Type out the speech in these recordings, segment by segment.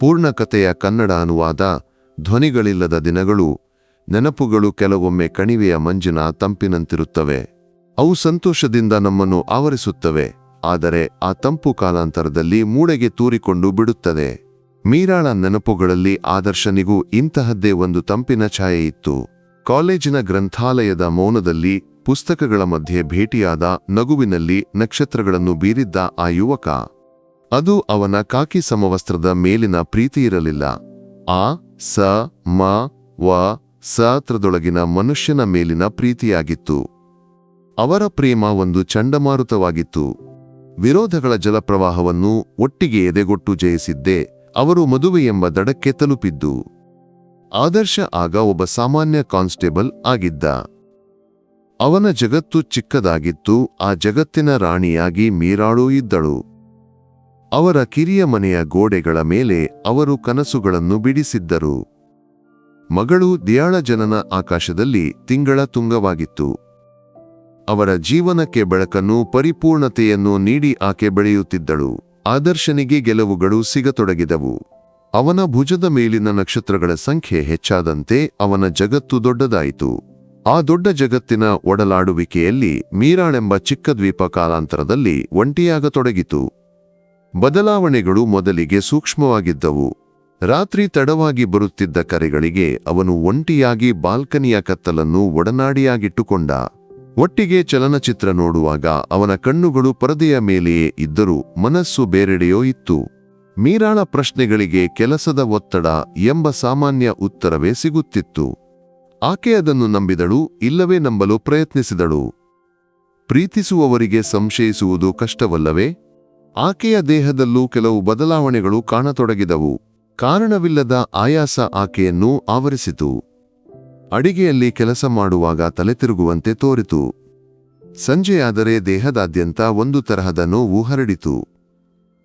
ಪೂರ್ಣ ಕಥೆಯ ಕನ್ನಡ ಅನುವಾದ, ಧ್ವನಿಗಳಿಲ್ಲದ ದಿನಗಳು, ನೆನಪುಗಳು ಕೆಲವೊಮ್ಮೆ ಕಣಿವೆಯ ಮಂಜಿನ ತಂಪಿನಂತಿರುತ್ತವೆ. ಅವು ಸಂತೋಷದಿಂದ ನಮ್ಮನ್ನು ಆವರಿಸುತ್ತವೆ, ಆದರೆ ಆ ತಂಪು ಕಾಲಾಂತರದಲ್ಲಿ ಮೂಳೆಗೆ ತೂರಿಕೊಂಡು ಬಿಡುತ್ತದೆ. ಮೀರಾಳ ನೆನಪುಗಳಲ್ಲಿ ಆದರ್ಶನಿಗೂ ಇಂತಹದ್ದೇ ಒಂದು ತಂಪಿನ ಛಾಯೆ ಇತ್ತು. ಕಾಲೇಜಿನ ಗ್ರಂಥಾಲಯದ ಮೌನದಲ್ಲಿ ಪುಸ್ತಕಗಳ ಮಧ್ಯೆ ಭೇಟಿಯಾದ ನಗುವಿನಲ್ಲಿ ನಕ್ಷತ್ರಗಳನ್ನು ಬೀರಿದ್ದ ಆ ಯುವಕ ಅದು ಅವನ ಕಾಕಿ ಸಮವಸ್ತ್ರದ ಮೇಲಿನ ಪ್ರೀತಿ ಇರಲಿಲ್ಲ. ಆ, ಸ, ಮ, ವ, ಸತ್ರದೊಳಗಿನ ಮನುಷ್ಯನ ಮೇಲಿನ ಪ್ರೀತಿಯಾಗಿತ್ತು. ಅವರ ಪ್ರೇಮ ಒಂದು ಚಂಡಮಾರುತವಾಗಿತ್ತು. ವಿರೋಧಗಳ ಜಲಪ್ರವಾಹವನ್ನು ಒಟ್ಟಿಗೆ ಎದೆಗೊಟ್ಟು ಜಯಿಸಿದ್ದೇ ಅವರು ಮದುವೆ ಎಂಬ ದಡಕ್ಕೆ ತಲುಪಿದ್ದು. ಆದರ್ಶ ಆಗ ಒಬ್ಬ ಸಾಮಾನ್ಯ ಕಾನ್ಸ್ಟೇಬಲ್ ಆಗಿದ್ದ. ಅವನ ಜಗತ್ತು ಚಿಕ್ಕದಾಗಿತ್ತು, ಆ ಜಗತ್ತಿನ ರಾಣಿಯಾಗಿ ಮೀರಾಳೂ ಇದ್ದಳು. ಅವರ ಕಿರಿಯ ಮನೆಯ ಗೋಡೆಗಳ ಮೇಲೆ ಅವರು ಕನಸುಗಳನ್ನು ಬಿಡಿಸಿದ್ದರು. ಮಗಳು ದಿಯಾಳ ಜನನ ಆಕಾಶದಲ್ಲಿ ತಿಂಗಳ ತುಂಗವಾಗಿತ್ತು. ಅವರ ಜೀವನಕ್ಕೆ ಬೆಳಕನ್ನು, ಪರಿಪೂರ್ಣತೆಯನ್ನು ನೀಡಿ ಆಕೆ ಬೆಳೆಯುತ್ತಿದ್ದಳು. ಆದರ್ಶನಿಗೆ ಗೆಲುವುಗಳು ಸಿಗತೊಡಗಿದವು. ಅವನ ಭುಜದ ಮೇಲಿನ ನಕ್ಷತ್ರಗಳ ಸಂಖ್ಯೆ ಹೆಚ್ಚಾದಂತೆ ಅವನ ಜಗತ್ತು ದೊಡ್ಡದಾಯಿತು. ಆ ದೊಡ್ಡ ಜಗತ್ತಿನ ಒಡಲಾಡುವಿಕೆಯಲ್ಲಿ ಮೀರಾಳೆಂಬ ಚಿಕ್ಕ ದ್ವೀಪ ಕಾಲಾಂತರದಲ್ಲಿ ಒಂಟಿಯಾಗತೊಡಗಿತು. ಬದಲಾವಣೆಗಳು ಮೊದಲಿಗೆ ಸೂಕ್ಷ್ಮವಾಗಿದ್ದವು. ರಾತ್ರಿ ತಡವಾಗಿ ಬರುತ್ತಿದ್ದ ಕರೆಗಳಿಗೆ ಅವನು ಒಂಟಿಯಾಗಿ ಬಾಲ್ಕನಿಯ ಕತ್ತಲನ್ನು ಒಡನಾಡಿಯಾಗಿಟ್ಟುಕೊಂಡ. ಒಟ್ಟಿಗೆ ಚಲನಚಿತ್ರ ನೋಡುವಾಗ ಅವನ ಕಣ್ಣುಗಳು ಪರದೆಯ ಮೇಲೆಯೇ ಇದ್ದರೂ ಮನಸ್ಸು ಬೇರೆಡೆಯೋ ಇತ್ತು. ಮೀರಾಳ ಪ್ರಶ್ನೆಗಳಿಗೆ ಕೆಲಸದ ಒತ್ತಡ ಎಂಬ ಸಾಮಾನ್ಯ ಉತ್ತರವೇ ಸಿಗುತ್ತಿತ್ತು. ಆಕೆ ಅದನ್ನು ನಂಬಿದಳು, ಇಲ್ಲವೇ ನಂಬಲು ಪ್ರಯತ್ನಿಸಿದಳು. ಪ್ರೀತಿಸುವವರಿಗೆ ಸಂಶಯಿಸುವುದು ಕಷ್ಟವಲ್ಲವೇ? ಆಕೆಯ ದೇಹದಲ್ಲೂ ಕೆಲವು ಬದಲಾವಣೆಗಳು ಕಾಣತೊಡಗಿದವು. ಕಾರಣವಿಲ್ಲದ ಆಯಾಸ ಆಕೆಯನ್ನು ಆವರಿಸಿತು. ಅಡಿಗೆಯಲ್ಲಿ ಕೆಲಸ ಮಾಡುವಾಗ ತಲೆ ತಿರುಗುವಂತೆ ತೋರಿತು. ಸಂಜೆಯಾದರೆ ದೇಹದಾದ್ಯಂತ ಒಂದು ತರಹದ ನೋವು ಹರಡಿತು.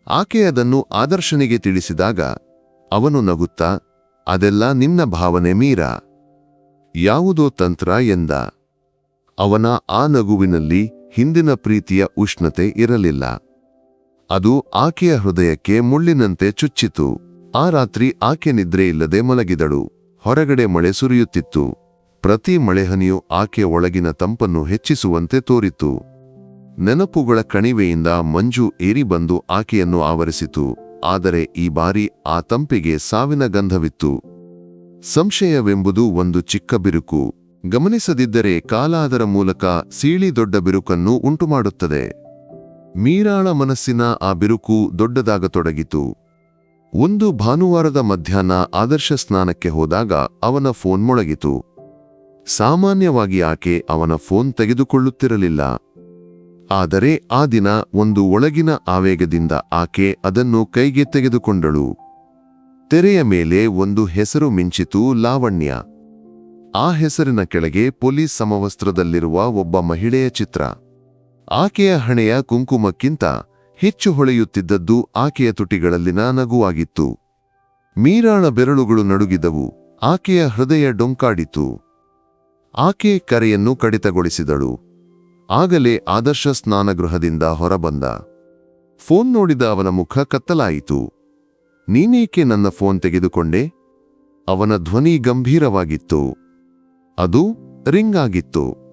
ಆಕೆ ಅದನ್ನು ಆದರ್ಶನಿಗೆ ತಿಳಿಸಿದಾಗ, ಅವನು ನಗುತ್ತಾ, ಅದೆಲ್ಲ ನಿನ್ನ ಭಾವನೆ ಮೀರ? ಯಾವುದೋ ತಂತ್ರ ಎಂದ. ಅವನ ಆ ನಗುವಿನಲ್ಲಿ ಹಿಂದಿನ ಪ್ರೀತಿಯ ಉಷ್ಣತೆ ಇರಲಿಲ್ಲ. ಅದು ಆಕೆಯ ಹೃದಯಕ್ಕೆ ಮುಳ್ಳಿನಂತೆ ಚುಚ್ಚಿತು. ಆ ರಾತ್ರಿ ಆಕೆ ನಿದ್ರೆಯಿಲ್ಲದೆ ಮಲಗಿದಳು. ಹೊರಗಡೆ ಮಳೆ ಸುರಿಯುತ್ತಿತ್ತು. ಪ್ರತಿ ಮಳೆಹನಿಯು ಆಕೆಯ ಒಳಗಿನ ತಂಪನ್ನು ಹೆಚ್ಚಿಸುವಂತೆ ತೋರಿತು. ನೆನಪುಗಳ ಕಣಿವೆಯಿಂದ ಮಂಜು ಏರಿ ಬಂದು ಆಕೆಯನ್ನು ಆವರಿಸಿತು. ಆದರೆ ಈ ಬಾರಿ ಆ ತಂಪಿಗೆ ಸಾವಿನ ಗಂಧವಿತ್ತು. ಸಂಶಯವೆಂಬುದು ಒಂದು ಚಿಕ್ಕ ಬಿರುಕು. ಗಮನಿಸದಿದ್ದರೆ ಕಾಲಾದರ ಮೂಲಕ ಸೀಳಿ ದೊಡ್ಡ ಬಿರುಕನ್ನು ಉಂಟುಮಾಡುತ್ತದೆ. ಮೀರಾಳ ಮನಸ್ಸಿನ ಆ ಬಿರುಕು ದೊಡ್ಡದಾಗತೊಡಗಿತು. ಒಂದು ಭಾನುವಾರದ ಮಧ್ಯಾಹ್ನ ಆದರ್ಶ ಸ್ನಾನಕ್ಕೆ ಹೋದಾಗ ಅವನ ಫೋನ್ ಮೊಳಗಿತು. ಸಾಮಾನ್ಯವಾಗಿ ಆಕೆ ಅವನ ಫೋನ್ ತೆಗೆದುಕೊಳ್ಳುತ್ತಿರಲಿಲ್ಲ. ಆದರೆ ಆ ದಿನ ಒಂದು ಒಳಗಿನ ಆವೇಗದಿಂದ ಆಕೆ ಅದನ್ನು ಕೈಗೆ ತೆಗೆದುಕೊಂಡಳು. ತೆರೆಯ ಮೇಲೆ ಒಂದು ಹೆಸರು ಮಿಂಚಿತು ಲಾವಣ್ಯ. ಆ ಹೆಸರಿನ ಕೆಳಗೆ ಪೊಲೀಸ್ ಸಮವಸ್ತ್ರದಲ್ಲಿರುವ ಒಬ್ಬ ಮಹಿಳೆಯ ಚಿತ್ರ. ಆಕೆಯ ಹಣೆಯ ಕುಂಕುಮಕ್ಕಿಂತ ಹೆಚ್ಚು ಹೊಳೆಯುತ್ತಿದ್ದದ್ದು ಆಕೆಯ ತುಟಿಗಳಲ್ಲಿನ ನಗುವಾಗಿತ್ತು. ಮೀರಾಳ ಬೆರಳುಗಳು ನಡುಗಿದವು, ಆಕೆಯ ಹೃದಯ ಡೊಂಕಾಡಿತು ಆಕೆ ಕರೆಯನ್ನು ಕಡಿತಗೊಳಿಸಿದಳು. ಆಗಲೇ ಆದರ್ಶ ಸ್ನಾನಗೃಹದಿಂದ ಹೊರಬಂದ. ಫೋನ್ ನೋಡಿದ ಅವನ ಮುಖ ಕತ್ತಲಾಯಿತು. ನೀನೇಕೆ ನನ್ನ ಫೋನ್ ತೆಗೆದುಕೊಂಡೆ? ಅವನ ಧ್ವನಿ ಗಂಭೀರವಾಗಿತ್ತು. ಅದು ರಿಂಗ್ ಆಗಿತ್ತು.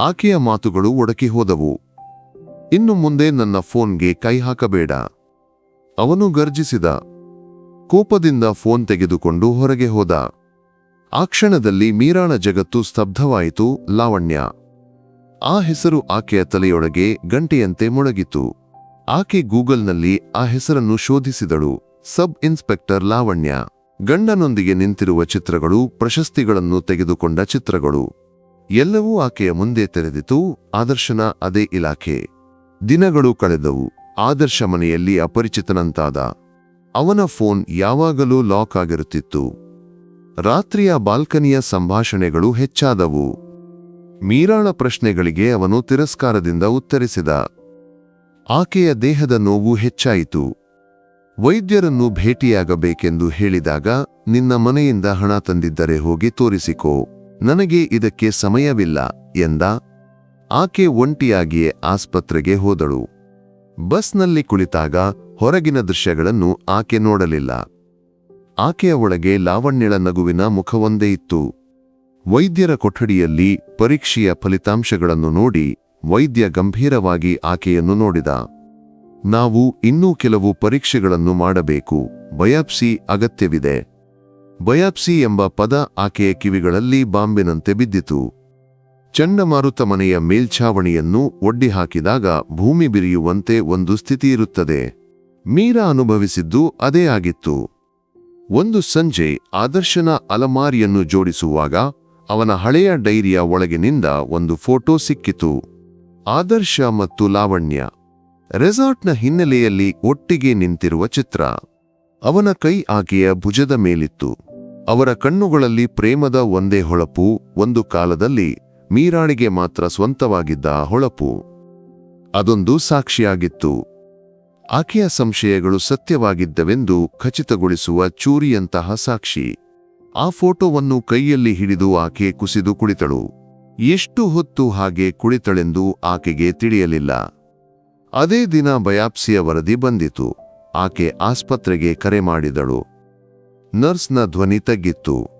ಆಕೆಯ ಮಾತುಗಳು ಒಡಕಿ ಹೋದವು. ಇನ್ನು ಮುಂದೆ ನನ್ನ ಫೋನ್ಗೆ ಕೈ ಹಾಕಬೇಡ. ಅವನು ಗರ್ಜಿಸಿದ. ಕೋಪದಿಂದ ಫೋನ್ ತೆಗೆದುಕೊಂಡು ಹೊರಗೆ ಹೋದ. ಆ ಕ್ಷಣದಲ್ಲಿ ಮೀರಾಳ ಜಗತ್ತು ಸ್ತಬ್ಧವಾಯಿತು, ಲಾವಣ್ಯ. ಆ ಹೆಸರು ಆಕೆಯ ತಲೆಯೊಳಗೆ ಗಂಟೆಯಂತೆ ಮೊಳಗಿತು. ಆಕೆ ಗೂಗಲ್ನಲ್ಲಿ ಆ ಹೆಸರನ್ನು ಶೋಧಿಸಿದಳು. Sub inspector Lavanya. ಗಂಡನೊಂದಿಗೆ ನಿಂತಿರುವ ಚಿತ್ರಗಳು, ಪ್ರಶಸ್ತಿಗಳನ್ನು ತೆಗೆದುಕೊಂಡ ಚಿತ್ರಗಳು. ಎಲ್ಲವೂ ಆಕೆಯ ಮುಂದೆ ತೆರೆದಿತು, ಆದರ್ಶನ ಅದೇ ಇಲಾಖೆ. ದಿನಗಳು ಕಳೆದವು. ಆದರ್ಶ ಮನೆಯಲ್ಲಿ ಅಪರಿಚಿತನಂತಾದ ಅವನ ಫೋನ್ ಯಾವಾಗಲೂ ಲಾಕ್ ಆಗಿರುತ್ತಿತ್ತು. ರಾತ್ರಿಯ ಬಾಲ್ಕನಿಯ ಸಂಭಾಷಣೆಗಳು ಹೆಚ್ಚಾದವು. ಮೀರಾಳ ಪ್ರಶ್ನೆಗಳಿಗೆ ಅವನು ತಿರಸ್ಕಾರದಿಂದ ಉತ್ತರಿಸಿದ. ಆಕೆಯ ದೇಹದ ನೋವು ಹೆಚ್ಚಾಯಿತು. ವೈದ್ಯರನ್ನು ಭೇಟಿಯಾಗಬೇಕೆಂದು ಹೇಳಿದಾಗ, ನಿನ್ನ ಮನೆಯಿಂದ ಹಣ ತಂದಿದ್ದರೆ ಹೋಗಿ ತೋರಿಸಿಕೋ. ನನಗೆ ಇದಕ್ಕೆ ಸಮಯವಿಲ್ಲ, ಎಂದ. ಆಕೆ ಒಂಟಿಯಾಗಿಯೇ ಆಸ್ಪತ್ರೆಗೆ ಹೋದಳು. ಬಸ್ನಲ್ಲಿ ಕುಳಿತಾಗ ಹೊರಗಿನ ದೃಶ್ಯಗಳನ್ನು ಆಕೆ ನೋಡಲಿಲ್ಲ. ಆಕೆಯ ಒಳಗೆ ಲಾವಣ್ಯಳ ನಗುವಿನ ಮುಖವೊಂದೇ ಇತ್ತು. ವೈದ್ಯರ ಕೊಠಡಿಯಲ್ಲಿ ಪರೀಕ್ಷೆಯ ಫಲಿತಾಂಶಗಳನ್ನು ನೋಡಿ ವೈದ್ಯ ಗಂಭೀರವಾಗಿ ಆಕೆಯನ್ನು ನೋಡಿದ. ನಾವು ಇನ್ನೂ ಕೆಲವು ಪರೀಕ್ಷೆಗಳನ್ನು ಮಾಡಬೇಕು, ಬಯಾಪ್ಸಿ ಅಗತ್ಯವಿದೆ. ಬಯಾಪ್ಸಿ ಎಂಬ ಪದ ಆಕೆಯ ಕಿವಿಗಳಲ್ಲಿ ಬಾಂಬಿನಂತೆ ಬಿದ್ದಿತು. ಚಂಡಮಾರುತ ಮನೆಯ ಮೇಲ್ಛಾವಣಿಯನ್ನು ಒಡ್ಡಿ ಹಾಕಿದಾಗ ಭೂಮಿ ಬಿರಿಯುವಂತೆ ಒಂದು ಸ್ಥಿತಿ ಇರುತ್ತದೆ ಮೀರಾ ಅನುಭವಿಸಿದ್ದು ಅದೇ ಆಗಿತ್ತು. ಒಂದು ಸಂಜೆ ಆದರ್ಶನ ಅಲಮಾರಿಯನ್ನು ಜೋಡಿಸುವಾಗ ಅವನ ಹಳೆಯ ಡೈರಿಯ ಒಳಗಿನಿಂದ ಒಂದು ಫೋಟೋ ಸಿಕ್ಕಿತು. ಆದರ್ಶ ಮತ್ತು ಲಾವಣ್ಯ. ರೆಸಾರ್ಟ್ನ ಹಿನ್ನೆಲೆಯಲ್ಲಿ ಒಟ್ಟಿಗೆ ನಿಂತಿರುವ ಚಿತ್ರ. ಅವನ ಕೈ ಆಕೆಯ ಭುಜದ ಮೇಲಿತ್ತು. ಅವರ ಕಣ್ಣುಗಳಲ್ಲಿ ಪ್ರೇಮದ ಒಂದೇ ಹೊಳಪು, ಒಂದು ಕಾಲದಲ್ಲಿ ಮೀರಾಳಿಗೆ ಮಾತ್ರ ಸ್ವಂತವಾಗಿದ್ದ ಹೊಳಪು. ಅದೊಂದು ಸಾಕ್ಷಿಯಾಗಿತ್ತು. ಆಕೆಯ ಸಂಶಯಗಳು ಸತ್ಯವಾಗಿದ್ದವೆಂದು ಖಚಿತಗೊಳಿಸುವ ಚೂರಿಯಂತಹ ಸಾಕ್ಷಿ. ಆ ಫೋಟೋವನ್ನು ಕೈಯಲ್ಲಿ ಹಿಡಿದು ಆಕೆ ಕುಸಿದು ಕುಳಿತಳು. ಎಷ್ಟು ಹೊತ್ತು ಹಾಗೆ ಕುಳಿತಳೆಂದು ಆಕೆಗೆ ತಿಳಿಯಲಿಲ್ಲ. ಅದೇ ದಿನ ಬಯಾಪ್ಸಿಯ ವರದಿ ಬಂದಿತು. ಆಕೆ ಆಸ್ಪತ್ರೆಗೆ ಕರೆ ಮಾಡಿದಳು. ನರ್ಸ್ನ ಧ್ವನಿ ತಗ್ಗಿತ್ತು.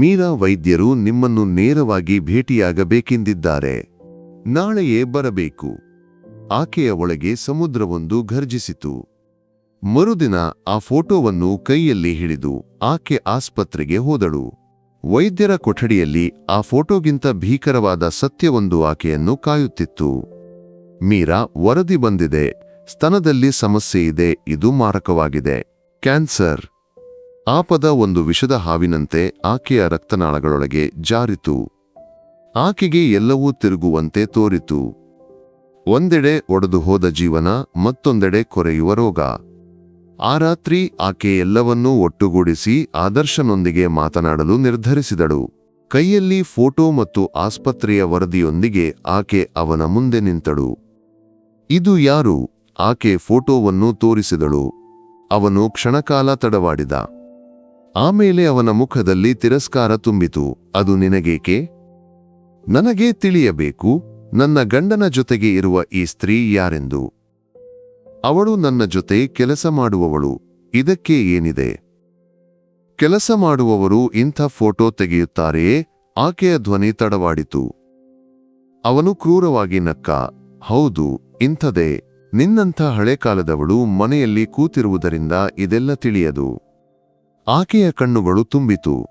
ಮೀರಾ ವೈದ್ಯರು ನಿಮ್ಮನ್ನು ನೇರವಾಗಿ ಭೇಟಿಯಾಗಬೇಕೆಂದಿದ್ದಾರೆ. ನಾಳೆಯೇ ಬರಬೇಕು. ಆಕೆಯ ಒಳಗೆ ಸಮುದ್ರವೊಂದು ಘರ್ಜಿಸಿತು. ಮರುದಿನ ಆ ಫೋಟೋವನ್ನು ಕೈಯಲ್ಲಿ ಹಿಡಿದು ಆಕೆ ಆಸ್ಪತ್ರೆಗೆ ಹೋದಳು. ವೈದ್ಯರ ಕೊಠಡಿಯಲ್ಲಿ ಆ ಫೋಟೋಗಿಂತ ಭೀಕರವಾದ ಸತ್ಯವೊಂದು ಆಕೆಯನ್ನು ಕಾಯುತ್ತಿತ್ತು. ಮೀರಾ ವರದಿ ಬಂದಿದೆ. ಸ್ತನದಲ್ಲಿ ಸಮಸ್ಯೆ ಇದೆ. ಇದು ಮಾರಕವಾಗಿದೆ. ಕ್ಯಾನ್ಸರ್. ಆ ಪದ ಒಂದು ವಿಷದ ಹಾವಿನಂತೆ ಆಕೆಯ ರಕ್ತನಾಳಗಳೊಳಗೆ ಜಾರಿತು. ಆಕೆಗೆ ಎಲ್ಲವೂ ತಿರುಗುವಂತೆ ತೋರಿತು. ಒಂದೆಡೆ ಒಡೆದು ಹೋದ ಜೀವನ, ಮತ್ತೊಂದೆಡೆ ಕೊರೆಯುವ ರೋಗ. ಆ ರಾತ್ರಿ ಆಕೆ ಎಲ್ಲವನ್ನೂ ಒಟ್ಟುಗೂಡಿಸಿ ಆದರ್ಶನೊಂದಿಗೆ ಮಾತನಾಡಲು ನಿರ್ಧರಿಸಿದಳು. ಕೈಯಲ್ಲಿ ಫೋಟೋ ಮತ್ತು ಆಸ್ಪತ್ರೆಯ ವರದಿಯೊಂದಿಗೆ ಆಕೆ ಅವನ ಮುಂದೆ ನಿಂತಳು. ಇದು ಯಾರು? ಆಕೆ ಫೋಟೋವನ್ನು ತೋರಿಸಿದಳು. ಅವನು ಕ್ಷಣಕಾಲ ತಡವಾಡಿದ. ಆಮೇಲೆ ಅವನ ಮುಖದಲ್ಲಿ ತಿರಸ್ಕಾರ ತುಂಬಿತು. ಅದು ನಿನಗೇಕೆ? ನನಗೆ ತಿಳಿಯಬೇಕು, ನನ್ನ ಗಂಡನ ಜೊತೆಗೆ ಇರುವ ಈ ಸ್ತ್ರೀ ಯಾರೆಂದು? ಅವಳು ನನ್ನ ಜೊತೆ ಕೆಲಸ ಮಾಡುವವಳು, ಇದಕ್ಕೆ ಏನಿದೆ? ಕೆಲಸ ಮಾಡುವವರು ಇಂಥ ಫೋಟೋ ತೆಗೆಯುತ್ತಾರೆಯೇ? ಆಕೆಯ ಧ್ವನಿ ತಡವಾಡಿತು. ಅವನು ಕ್ರೂರವಾಗಿ ನಕ್ಕ, ಹೌದು, ಇಂಥದೇ. ನಿನ್ನಂಥ ಹಳೆಕಾಲದವಳು ಮನೆಯಲ್ಲಿ ಕೂತಿರುವುದರಿಂದ ಇದೆಲ್ಲ ತಿಳಿಯದು. ಆಕೆಯ ಕಣ್ಣುಗಳು ತುಂಬಿತು.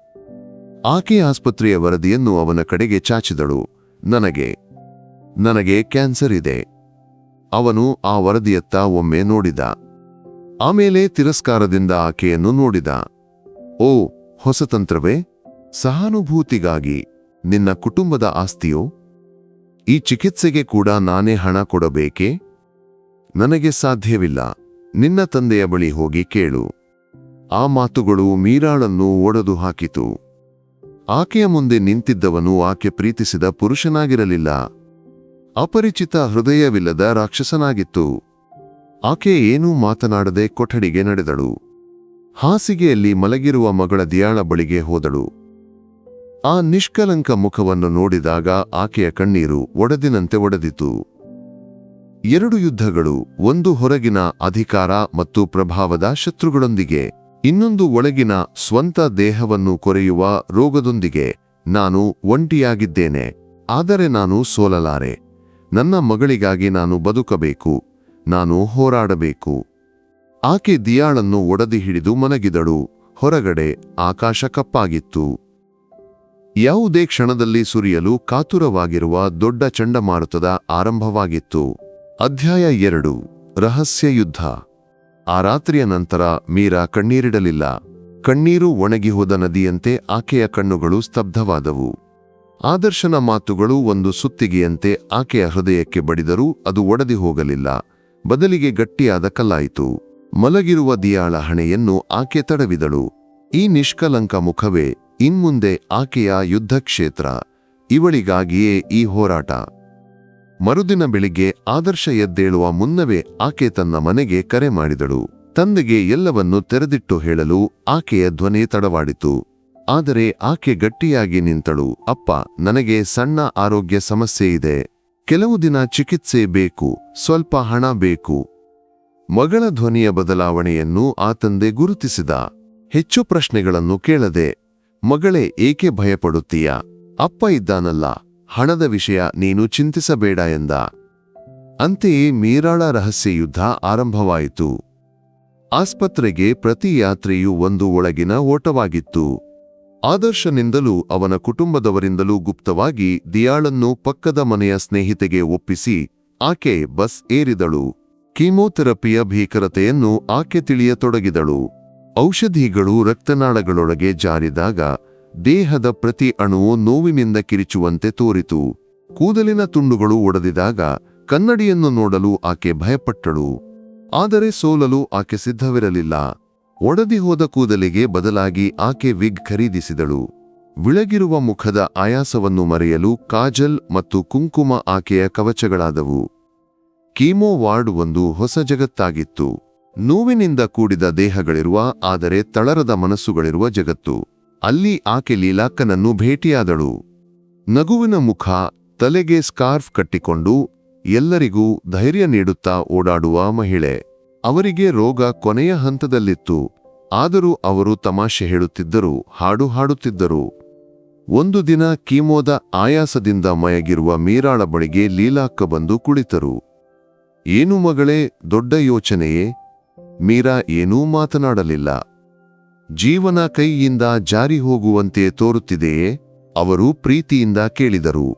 ಆಕೆ ಆಸ್ಪತ್ರೆಯ ವರದಿಯನ್ನು ಅವನ ಕಡೆಗೆ ಚಾಚಿದಳು. ನನಗೆ ನನಗೆ ಕ್ಯಾನ್ಸರ್ ಇದೆ. ಅವನು ಆ ವರದಿಯತ್ತ ಒಮ್ಮೆ ನೋಡಿದ. ಆಮೇಲೆ ತಿರಸ್ಕಾರದಿಂದ ಆಕೆಯನ್ನು ನೋಡಿದ. ಓ ಹೊಸತಂತ್ರವೇ ಸಹಾನುಭೂತಿಗಾಗಿ ನಿನ್ನ ಕುಟುಂಬದ ಆಸ್ತಿಯೋ? ಈ ಚಿಕಿತ್ಸೆಗೆ ಕೂಡ ನಾನೇ ಹಣ ಕೊಡಬೇಕೆ? ನನಗೆ ಸಾಧ್ಯವಿಲ್ಲ. ನಿನ್ನ ತಂದೆಯ ಬಳಿ ಹೋಗಿ ಕೇಳು. ಆ ಮಾತುಗಳು ಮೀರಾಳನ್ನು ಒಡೆದು ಹಾಕಿತು. ಆಕೆಯ ಮುಂದೆ ನಿಂತಿದ್ದವನು ಆಕೆ ಪ್ರೀತಿಸಿದ ಪುರುಷನಾಗಿರಲಿಲ್ಲ. ಅಪರಿಚಿತ ಹೃದಯವಿಲ್ಲದ ರಾಕ್ಷಸನಾಗಿತ್ತು. ಆಕೆ ಏನೂ ಮಾತನಾಡದೆ ಕೊಠಡಿಗೆ ನಡೆದಳು. ಹಾಸಿಗೆಯಲ್ಲಿ ಮಲಗಿರುವ ಮಗಳ ದಿಯಾಳ ಬಳಿಗೆ ಹೋದಳು. ಆ ನಿಷ್ಕಲಂಕ ಮುಖವನ್ನು ನೋಡಿದಾಗ ಆಕೆಯ ಕಣ್ಣೀರು ಒಡೆದಿನಂತೆ ಒಡೆದಿತು ಎರಡು ಯುದ್ಧಗಳು, ಒಂದು ಹೊರಗಿನ ಅಧಿಕಾರ ಮತ್ತು ಪ್ರಭಾವದ ಶತ್ರುಗಳೊಂದಿಗೆ. ಇನ್ನೊಂದು ಒಳಗಿನ ಸ್ವಂತ ದೇಹವನ್ನು ಕೊರೆಯುವ ರೋಗದೊಂದಿಗೆ ನಾನು ಒಂಟಿಯಾಗಿದ್ದೇನೆ. ಆದರೆ ನಾನು ಸೋಲಲಾರೆ. ನನ್ನ ಮಗಳಿಗಾಗಿ ನಾನು ಬದುಕಬೇಕು. ನಾನು ಹೋರಾಡಬೇಕು. ಆಕೆ ದಿಯಾಳನ್ನು ಒಡದಿ ಹಿಡಿದು ಮಲಗಿದಳು. ಹೊರಗಡೆ ಆಕಾಶ ಕಪ್ಪಾಗಿತ್ತು. ಯಾವುದೇ ಕ್ಷಣದಲ್ಲಿ ಸುರಿಯಲು ಕಾತುರವಾಗಿರುವ ದೊಡ್ಡ ಚಂಡಮಾರುತದ ಆರಂಭವಾಗಿತ್ತು. ಅಧ್ಯಾಯ ಎರಡು. ರಹಸ್ಯ ಯುದ್ಧ. ಆ ರಾತ್ರಿಯ ನಂತರ ಮೀರಾ ಕಣ್ಣೀರಿಡಲಿಲ್ಲ. ಕಣ್ಣೀರು ಒಣಗಿ ಹೋದ ನದಿಯಂತೆ ಆಕೆಯ ಕಣ್ಣುಗಳು ಸ್ತಬ್ಧವಾದವು. ಆದರ್ಶನ ಮಾತುಗಳು ಒಂದು ಸುತ್ತಿಗೆಯಂತೆ ಆಕೆಯ ಹೃದಯಕ್ಕೆ ಬಡಿದರೂ ಅದು ಒಡೆದಿ ಹೋಗಲಿಲ್ಲ. ಬದಲಿಗೆ ಗಟ್ಟಿಯಾದ ಕಲ್ಲಾಯಿತು. ಮಲಗಿರುವ ದಿಯಾಳ ಹಣೆಯನ್ನು ಆಕೆ ತಡವಿದಳು. ಈ ನಿಷ್ಕಲಂಕ ಮುಖವೇ, ಇನ್ಮುಂದೆ ಆಕೆಯ ಯುದ್ಧಕ್ಷೇತ್ರ. ಇವಳಿಗಾಗಿಯೇ ಈ ಹೋರಾಟ. ಮರುದಿನ ಬೆಳಿಗ್ಗೆ ಆದರ್ಶ ಎದ್ದೇಳುವ ಮುನ್ನವೇ ಆಕೆ ತನ್ನ ಮನೆಗೆ ಕರೆ ಮಾಡಿದಳು. ತಂದೆಗೆ ಎಲ್ಲವನ್ನು ತೆರೆದಿಟ್ಟು ಹೇಳಲು ಆಕೆಯ ಧ್ವನಿ ತಡವಾಡಿತು. ಆದರೆ ಆಕೆ ಗಟ್ಟಿಯಾಗಿ ನಿಂತಳು. ಅಪ್ಪ, ನನಗೆ ಸಣ್ಣ ಆರೋಗ್ಯ ಸಮಸ್ಯೆ ಇದೆ. ಕೆಲವು ದಿನ ಚಿಕಿತ್ಸೆ ಬೇಕು, ಸ್ವಲ್ಪ ಹಣ ಬೇಕು. ಮಗಳ ಧ್ವನಿಯ ಬದಲಾವಣೆಯನ್ನು ಆ ತಂದೆ ಗುರುತಿಸಿದ. ಹೆಚ್ಚು ಪ್ರಶ್ನೆಗಳನ್ನು ಕೇಳದೆ, ಮಗಳೇ ಏಕೆ ಭಯಪಡುತ್ತೀಯ? ಅಪ್ಪ ಇದ್ದಾನಲ್ಲ. ಹಣದ ವಿಷಯ ನೀನು ಚಿಂತಿಸಬೇಡ ಎಂದ. ಅಂತೆಯೇ ಮೀರಾಳ ರಹಸ್ಯ ಯುದ್ಧ ಆರಂಭವಾಯಿತು. ಆಸ್ಪತ್ರೆಗೆ ಪ್ರತಿ ಯಾತ್ರೆಯೂ ಒಂದು ಒಳಗಿನ ಓಟವಾಗಿತ್ತು. ಆದರ್ಶನಿಂದಲೂ ಅವನ ಕುಟುಂಬದವರಿಂದಲೂ ಗುಪ್ತವಾಗಿ ದಿಯಾಳನ್ನು ಪಕ್ಕದ ಮನೆಯ ಸ್ನೇಹಿತೆಗೆ ಒಪ್ಪಿಸಿ ಆಕೆ ಬಸ್ ಏರಿದಳು. ಕೀಮೋಥೆರಪಿಯ ಭೀಕರತೆಯನ್ನು ಆಕೆ ತಿಳಿಯತೊಡಗಿದಳು. ಔಷಧಿಗಳು ರಕ್ತನಾಳಗಳೊಳಗೆ ಜಾರಿದಾಗ ದೇಹದ ಪ್ರತಿ ಅಣುವು ನೋವಿನಿಂದ ಕಿರಿಚುವಂತೆ ತೋರಿತು. ಕೂದಲಿನ ತುಂಡುಗಳು ಒಡೆದಿದಾಗ ಕನ್ನಡಿಯನ್ನು ನೋಡಲು ಆಕೆ ಭಯಪಟ್ಟಳು. ಆದರೆ ಸೋಲಲು ಆಕೆ ಸಿದ್ಧವಿರಲಿಲ್ಲ. ಒಡೆದಿ ಹೋದ ಕೂದಲಿಗೆ ಬದಲಾಗಿ ಆಕೆ ವಿಗ್ ಖರೀದಿಸಿದಳು. ವಿಳಗಿರುವ ಮುಖದ ಆಯಾಸವನ್ನು ಮರೆಯಲು ಕಾಜಲ್ ಮತ್ತು ಕುಂಕುಮ ಆಕೆಯ ಕವಚಗಳಾದವು. ಕೀಮೋ ವಾರ್ಡ್ ಒಂದು ಹೊಸ ಜಗತ್ತಾಗಿತ್ತು. ನೋವಿನಿಂದ ಕೂಡಿದ ದೇಹಗಳಿರುವ, ಆದರೆ ತಳರದ ಮನಸ್ಸುಗಳಿರುವ ಜಗತ್ತು. ಅಲ್ಲಿ ಆಕೆ ಲೀಲಾಕ್ಕನನ್ನು ಭೇಟಿಯಾದಳು. ನಗುವಿನ ಮುಖ, ತಲೆಗೆ ಸ್ಕಾರ್ಫ್ ಕಟ್ಟಿಕೊಂಡು ಎಲ್ಲರಿಗೂ ಧೈರ್ಯ ನೀಡುತ್ತಾ ಓಡಾಡುವ ಮಹಿಳೆ. ಅವರಿಗೆ ರೋಗ ಕೊನೆಯ ಹಂತದಲ್ಲಿತ್ತು. ಆದರೂ ಅವರು ತಮಾಷೆ ಹೇಳುತ್ತಿದ್ದರು, ಹಾಡು ಹಾಡುತ್ತಿದ್ದರು. ಒಂದು ದಿನ ಕೀಮೋದ ಆಯಾಸದಿಂದ ಮಯಗಿರುವ ಮೀರಾಳ ಬಳಿಗೆ ಲೀಲಾಕ್ಕ ಬಂದು ಕುಳಿತರು. ಏನು ಮಗಳೇ, ದೊಡ್ಡ ಯೋಚನೆಯೇ? ಮೀರಾ ಏನೂ ಮಾತನಾಡಲಿಲ್ಲ. ಜೀವನ ಕೈಯಿಂದ ಜಾರಿ ಹೋಗುವಂತೆ ತೋರುತ್ತಿದೆಯೇ? ಅವರು ಪ್ರೀತಿಯಿಂದ ಕೇಳಿದರು.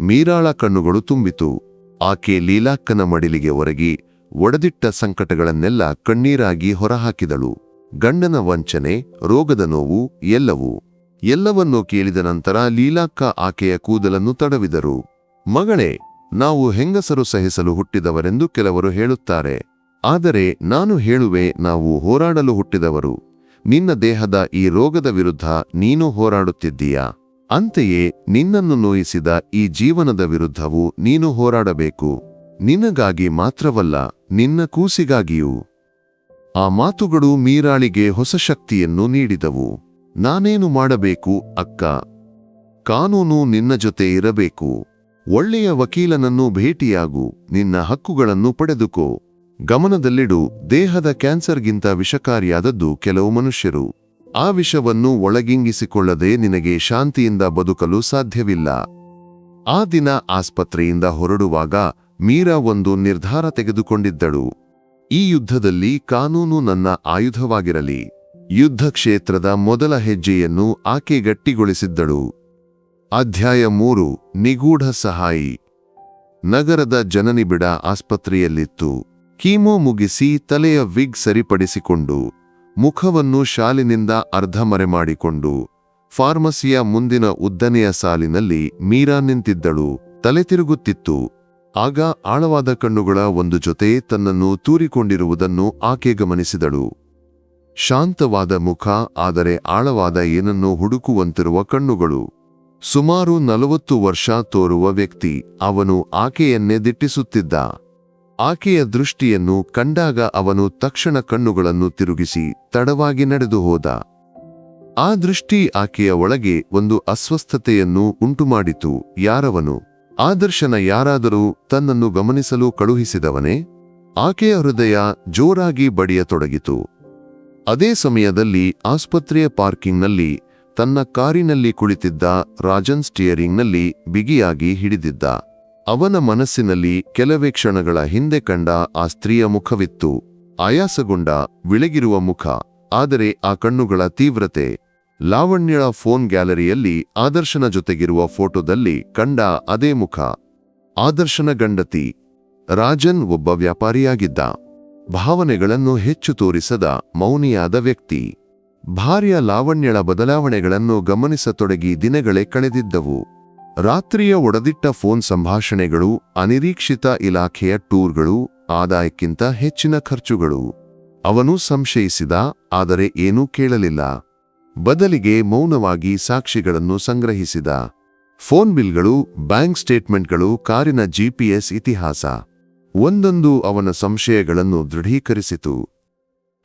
ಮೀರಾಳ ಕಣ್ಣುಗಳು ತುಂಬಿತು. ಆಕೆ ಲೀಲಾಕ್ಕನ ಮಡಿಲಿಗೆ ಒರಗಿ ಒಡೆದಿಟ್ಟ ಸಂಕಟಗಳನ್ನೆಲ್ಲ ಕಣ್ಣೀರಾಗಿ ಹೊರಹಾಕಿದಳು. ಗಂಡನ ವಂಚನೆ, ರೋಗದ ನೋವು ಎಲ್ಲವೂ. ಎಲ್ಲವನ್ನೂ ಕೇಳಿದ ನಂತರ ಲೀಲಾಕ್ಕ ಆಕೆಯ ಕೂದಲನ್ನು ತಡವಿದರು. ಮಗಳೇ, ನಾವು ಹೆಂಗಸರು ಸಹಿಸಲು ಹುಟ್ಟಿದವರೆಂದು ಕೆಲವರು ಹೇಳುತ್ತಾರೆ. ಆದರೆ ನಾನು ಹೇಳುವೆ ನಾವು ಹೋರಾಡಲು ಹುಟ್ಟಿದವರು. ನಿನ್ನ ದೇಹದ ಈ ರೋಗದ ವಿರುದ್ಧ ನೀನು ಹೋರಾಡುತ್ತಿದ್ದೀಯಾ? ಅಂತೆಯೇ ನಿನ್ನನ್ನು ನೋಯಿಸಿದ ಈ ಜೀವನದ ವಿರುದ್ಧವೂ ನೀನು ಹೋರಾಡಬೇಕು. ನಿನಗಾಗಿ ಮಾತ್ರವಲ್ಲ, ನಿನ್ನ ಕೂಸಿಗಾಗಿಯೂ. ಆ ಮಾತುಗಳು ಮೀರಾಳಿಗೆ ಹೊಸ ಶಕ್ತಿಯನ್ನು ನೀಡಿದವು. ನಾನೇನು ಮಾಡಬೇಕು, ಅಕ್ಕ? ಕಾನೂನು ನಿನ್ನ ಜೊತೆ ಇರಬೇಕು. ಒಳ್ಳೆಯ ವಕೀಲನನ್ನು ಭೇಟಿಯಾಗು, ನಿನ್ನ ಹಕ್ಕುಗಳನ್ನು ಪಡೆದುಕೋ. ಗಮನದಲ್ಲಿಡು, ದೇಹದ ಕ್ಯಾನ್ಸರ್ಗಿಂತ ವಿಷಕಾರಿಯಾದದ್ದು ಕೆಲವು ಮನುಷ್ಯರು. ಆ ವಿಷವನ್ನು ಒಳಗಿಂಗಿಸಿಕೊಳ್ಳದೆ ನಿನಗೆ ಶಾಂತಿಯಿಂದ ಬದುಕಲು ಸಾಧ್ಯವಿಲ್ಲ. ಆ ದಿನ ಆಸ್ಪತ್ರೆಯಿಂದ ಹೊರಡುವಾಗ ಮೀರಾ ಒಂದು ನಿರ್ಧಾರ ತೆಗೆದುಕೊಂಡಿದ್ದಳು. ಈ ಯುದ್ಧದಲ್ಲಿ ಕಾನೂನು ನನ್ನ ಆಯುಧವಾಗಿರಲಿ. ಯುದ್ಧ ಕ್ಷೇತ್ರದ ಮೊದಲ ಹೆಜ್ಜೆಯನ್ನು ಆಕೆ ಗಟ್ಟಿಗೊಳಿಸಿದ್ದಳು. ಅಧ್ಯಾಯ ಮೂರು, ನಿಗೂಢ ಸಹಾಯಿ. ನಗರದ ಜನನಿಬಿಡ ಆಸ್ಪತ್ರೆಯಲ್ಲಿತ್ತು. ಕೀಮೋ ಮುಗಿಸಿ ತಲೆಯ ವಿಗ್ ಸರಿಪಡಿಸಿಕೊಂಡು ಮುಖವನ್ನು ಶಾಲಿನಿಂದ ಅರ್ಧ ಮರೆಮಾಡಿಕೊಂಡು ಫಾರ್ಮಸಿಯ ಮುಂದಿನ ಉದ್ದನೆಯ ಸಾಲಿನಲ್ಲಿ ಮೀರಾ ನಿಂತಿದ್ದಳು. ತಲೆ ತಿರುಗುತ್ತಿತ್ತು. ಆಗ ಆಳವಾದ ಕಣ್ಣುಗಳ ಒಂದು ಜೊತೆ ತನ್ನನ್ನು ತೂರಿಕೊಂಡಿರುವುದನ್ನು ಆಕೆ ಗಮನಿಸಿದಳು. ಶಾಂತವಾದ ಮುಖ, ಆದರೆ ಆಳವಾದ ಏನನ್ನು ಹುಡುಕುವಂತಿರುವ ಕಣ್ಣುಗಳು. ಸುಮಾರು ನಲವತ್ತು ವರ್ಷ ತೋರುವ ವ್ಯಕ್ತಿ, ಅವನು ಆಕೆಯನ್ನೇ ದಿಟ್ಟಿಸುತ್ತಿದ್ದ. ಆಕೆಯ ದೃಷ್ಟಿಯನ್ನು ಕಂಡಾಗ ಅವನು ತಕ್ಷಣ ಕಣ್ಣುಗಳನ್ನು ತಿರುಗಿಸಿ ತಡವಾಗಿ ನಡೆದು ಹೋದ. ಆ ದೃಷ್ಟಿ ಆಕೆಯ ಒಳಗೆ ಒಂದು ಅಸ್ವಸ್ಥತೆಯನ್ನು ಉಂಟುಮಾಡಿತು. ಯಾರವನು? ಆದರ್ಶನ ಯಾರಾದರೂ ತನ್ನನ್ನು ಗಮನಿಸಲು ಕಳುಹಿಸಿದವನೇ? ಆಕೆಯ ಹೃದಯ ಜೋರಾಗಿ ಬಡಿಯತೊಡಗಿತು ಅದೇ ಸಮಯದಲ್ಲಿ ಆಸ್ಪತ್ರೆಯ ಪಾರ್ಕಿಂಗ್ನಲ್ಲಿ ತನ್ನ ಕಾರಿನಲ್ಲಿ ಕುಳಿತಿದ್ದ ರಾಜನ್ ಸ್ಟಿಯರಿಂಗ್ನಲ್ಲಿ ಬಿಗಿಯಾಗಿ ಹಿಡಿದಿದ್ದ. ಅವನ ಮನಸ್ಸಿನಲ್ಲಿ ಕೆಲವೇ ಕ್ಷಣಗಳ ಹಿಂದೆ ಕಂಡ ಆ ಸ್ತ್ರೀಯ ಮುಖವಿತ್ತು. ಆಯಾಸಗೊಂಡ, ವಿಳಗಿರುವ ಮುಖ. ಆದರೆ ಆ ಕಣ್ಣುಗಳ ತೀವ್ರತೆ. ಲಾವಣ್ಯಳ ಫೋನ್ ಗ್ಯಾಲರಿಯಲ್ಲಿ ಆದರ್ಶನ ಜೊತೆಗಿರುವ ಫೋಟೋದಲ್ಲಿ ಕಂಡ ಅದೇ ಮುಖ. ಆದರ್ಶನ ಗಂಡತಿ. ರಾಜನ್ ಒಬ್ಬ ವ್ಯಾಪಾರಿಯಾಗಿದ್ದ. ಭಾವನೆಗಳನ್ನು ಹೆಚ್ಚು ತೋರಿಸದ ಮೌನಿಯಾದ ವ್ಯಕ್ತಿ. ಭಾರ್ಯ ಲಾವಣ್ಯಳ ಬದಲಾವಣೆಗಳನ್ನು ಗಮನಿಸತೊಡಗಿ ದಿನಗಳೇ ಕಳೆದಿದ್ದವು. ರಾತ್ರಿಯ ಒಡೆದಿಟ್ಟ ಫೋನ್ ಸಂಭಾಷಣೆಗಳು, ಅನಿರೀಕ್ಷಿತ ಇಲಾಖೆಯ ಟೂರ್ಗಳು, ಆದಾಯಕ್ಕಿಂತ ಹೆಚ್ಚಿನ ಖರ್ಚುಗಳು. ಅವನು ಸಂಶಯಿಸಿದ, ಆದರೆ ಏನೂ ಕೇಳಲಿಲ್ಲ. ಬದಲಿಗೆ ಮೌನವಾಗಿ ಸಾಕ್ಷಿಗಳನ್ನು ಸಂಗ್ರಹಿಸಿದ. ಫೋನ್ ಬಿಲ್ಗಳು, ಬ್ಯಾಂಕ್ ಸ್ಟೇಟ್ಮೆಂಟ್ಗಳು, ಕಾರಿನ ಜಿಪಿಎಸ್ ಇತಿಹಾಸ. ಒಂದೊಂದು ಅವನ ಸಂಶಯಗಳನ್ನು ದೃಢೀಕರಿಸಿತು.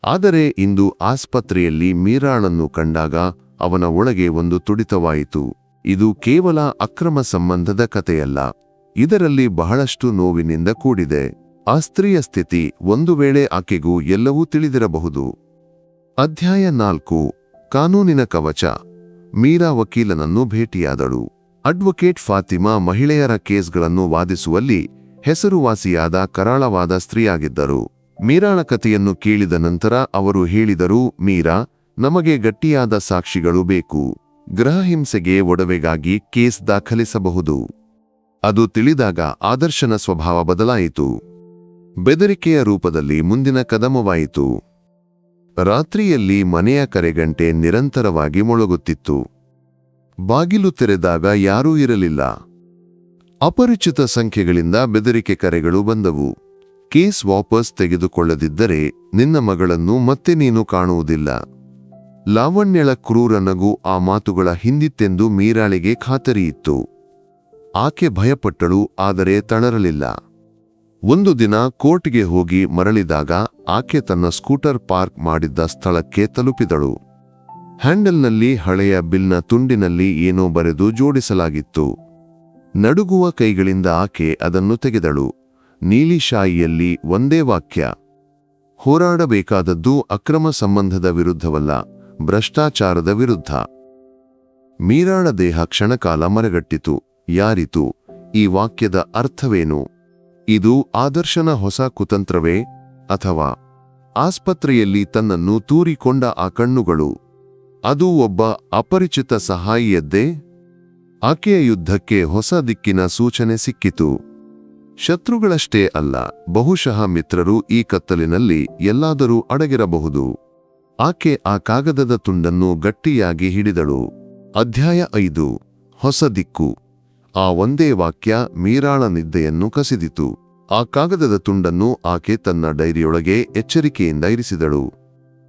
ಆದರೆ ಇಂದು ಆಸ್ಪತ್ರೆಯಲ್ಲಿ ಮೀರಾಳನ್ನು ಕಂಡಾಗ ಅವನ ಒಳಗೆ ಒಂದು ತುಡಿತವಾಯಿತು. ಇದು ಕೇವಲ ಅಕ್ರಮ ಸಂಬಂಧದ ಕಥೆಯಲ್ಲ. ಇದರಲ್ಲಿ ಬಹಳಷ್ಟು ನೋವಿನಿಂದ ಕೂಡಿದೆ. ಆ ಸ್ತ್ರೀಯ ಸ್ಥಿತಿ ಒಂದು ವೇಳೆ ಆಕೆಗೂ ಎಲ್ಲವೂ ತಿಳಿದಿರಬಹುದು. ಅಧ್ಯಾಯ ನಾಲ್ಕು. ಕಾನೂನಿನ ಕವಚ. ಮೀರಾ ವಕೀಲನನ್ನು ಭೇಟಿಯಾದಳು. ಅಡ್ವೊಕೇಟ್ ಫಾತಿಮಾ ಮಹಿಳೆಯರ ಕೇಸ್ಗಳನ್ನು ವಾದಿಸುವಲ್ಲಿ ಹೆಸರುವಾಸಿಯಾದ ಕರಾಳವಾದ ಸ್ತ್ರೀಯಾಗಿದ್ದರು. ಮೀರಾಳ ಕಥೆಯನ್ನು ಕೇಳಿದ ನಂತರ ಅವರು ಹೇಳಿದರು, ಮೀರಾ, ನಮಗೆ ಗಟ್ಟಿಯಾದ ಸಾಕ್ಷಿಗಳು ಬೇಕು. ಗೃಹಹಿಂಸೆಗೆ ಒಡವೆಗಾಗಿ ಕೇಸ್ ದಾಖಲಿಸಬಹುದು. ಅದು ತಿಳಿದಾಗ ಆದರ್ಶನ ಸ್ವಭಾವ ಬದಲಾಯಿತು. ಬೆದರಿಕೆಯ ರೂಪದಲ್ಲಿ ಮುಂದಿನ ಕದಮವಾಯಿತು. ರಾತ್ರಿಯಲ್ಲಿ ಮನೆಯ ಕರೆಗಂಟೆ ನಿರಂತರವಾಗಿ ಮೊಳಗುತ್ತಿತ್ತು. ಬಾಗಿಲು ತೆರೆದಾಗ ಯಾರೂ ಇರಲಿಲ್ಲ. ಅಪರಿಚಿತ ಸಂಖ್ಯೆಗಳಿಂದ ಬೆದರಿಕೆ ಕರೆಗಳು ಬಂದವು. ಕೇಸ್ ವಾಪಸ್ ತೆಗೆದುಕೊಳ್ಳದಿದ್ದರೆ ನಿನ್ನ ಮಗಳನ್ನು ಮತ್ತೆ ನೀನು ಕಾಣುವುದಿಲ್ಲ. ಲಾವಣ್ಯಳ ಕ್ರೂರ ನಗು ಆ ಮಾತುಗಳ ಹಿಂದಿತ್ತೆಂದು ಮೀರಾಳಿಗೆ ಖಾತರಿಯಿತ್ತು. ಆಕೆ ಭಯಪಟ್ಟಳು, ಆದರೆ ತಣರಲಿಲ್ಲ ಒಂದು ದಿನ ಕೋರ್ಟ್ಗೆ ಹೋಗಿ ಮರಳಿದಾಗ ಆಕೆ ತನ್ನ ಸ್ಕೂಟರ್ ಪಾರ್ಕ್ ಮಾಡಿದ್ದ ಸ್ಥಳಕ್ಕೆ ತಲುಪಿದಳು. ಹ್ಯಾಂಡಲ್ನಲ್ಲಿ ಹಳೆಯ ಬಿಲ್ನ ತುಂಡಿನಲ್ಲಿ ಏನೋ ಬರೆದು ಜೋಡಿಸಲಾಗಿತ್ತು. ನಡುಗುವ ಕೈಗಳಿಂದ ಆಕೆ ಅದನ್ನು ತೆಗೆದಳು. ನೀಲಿ ಶಾಯಿಯಲ್ಲಿ ಒಂದೇ ವಾಕ್ಯ, ಹೋರಾಡಬೇಕಾದದ್ದು ಅಕ್ರಮ ಸಂಬಂಧದ ವಿರುದ್ಧವಲ್ಲ. ಭ್ರಷ್ಟಾಚಾರದ ವಿರುದ್ಧ. ಮೀರಾಳ ದೇಹ ಕ್ಷಣಕಾಲ ಮರಗಟ್ಟಿತು, ಯಾರಿತು, ಈ ವಾಕ್ಯದ ಅರ್ಥವೇನು? ಇದು ಆದರ್ಶನ ಹೊಸ ಕುತಂತ್ರವೇ, ಅಥವಾ ಆಸ್ಪತ್ರೆಯಲ್ಲಿ ತನ್ನನ್ನು ತೂರಿಕೊಂಡ ಆ ಕಣ್ಣುಗಳು? ಅದು ಒಬ್ಬ ಅಪರಿಚಿತ ಸಹಾಯಿಯದ್ದೇ? ಆಕೆಯ ಯುದ್ಧಕ್ಕೆ ಹೊಸ ದಿಕ್ಕಿನ ಸೂಚನೆ ಸಿಕ್ಕಿತು. ಶತ್ರುಗಳಷ್ಟೇ ಅಲ್ಲ, ಬಹುಶಃ ಮಿತ್ರರು ಈ ಕತ್ತಲಿನಲ್ಲಿ ಎಲ್ಲಾದರೂ ಅಡಗಿರಬಹುದು. ಆಕೆ ಆ ಕಾಗದದ ತುಂಡನ್ನು ಗಟ್ಟಿಯಾಗಿ ಹಿಡಿದಳು. ಅಧ್ಯಾಯ ಐದು. ಹೊಸ ದಿಕ್ಕು. ಆ ಒಂದೇ ವಾಕ್ಯ ಮೀರಾಳ ನಿದ್ದೆಯನ್ನು ಕಸಿದಿತು. ಆ ಕಾಗದದ ತುಂಡನ್ನು ಆಕೆ ತನ್ನ ಡೈರಿಯೊಳಗೆ ಎಚ್ಚರಿಕೆಯಿಂದ ಇರಿಸಿದಳು.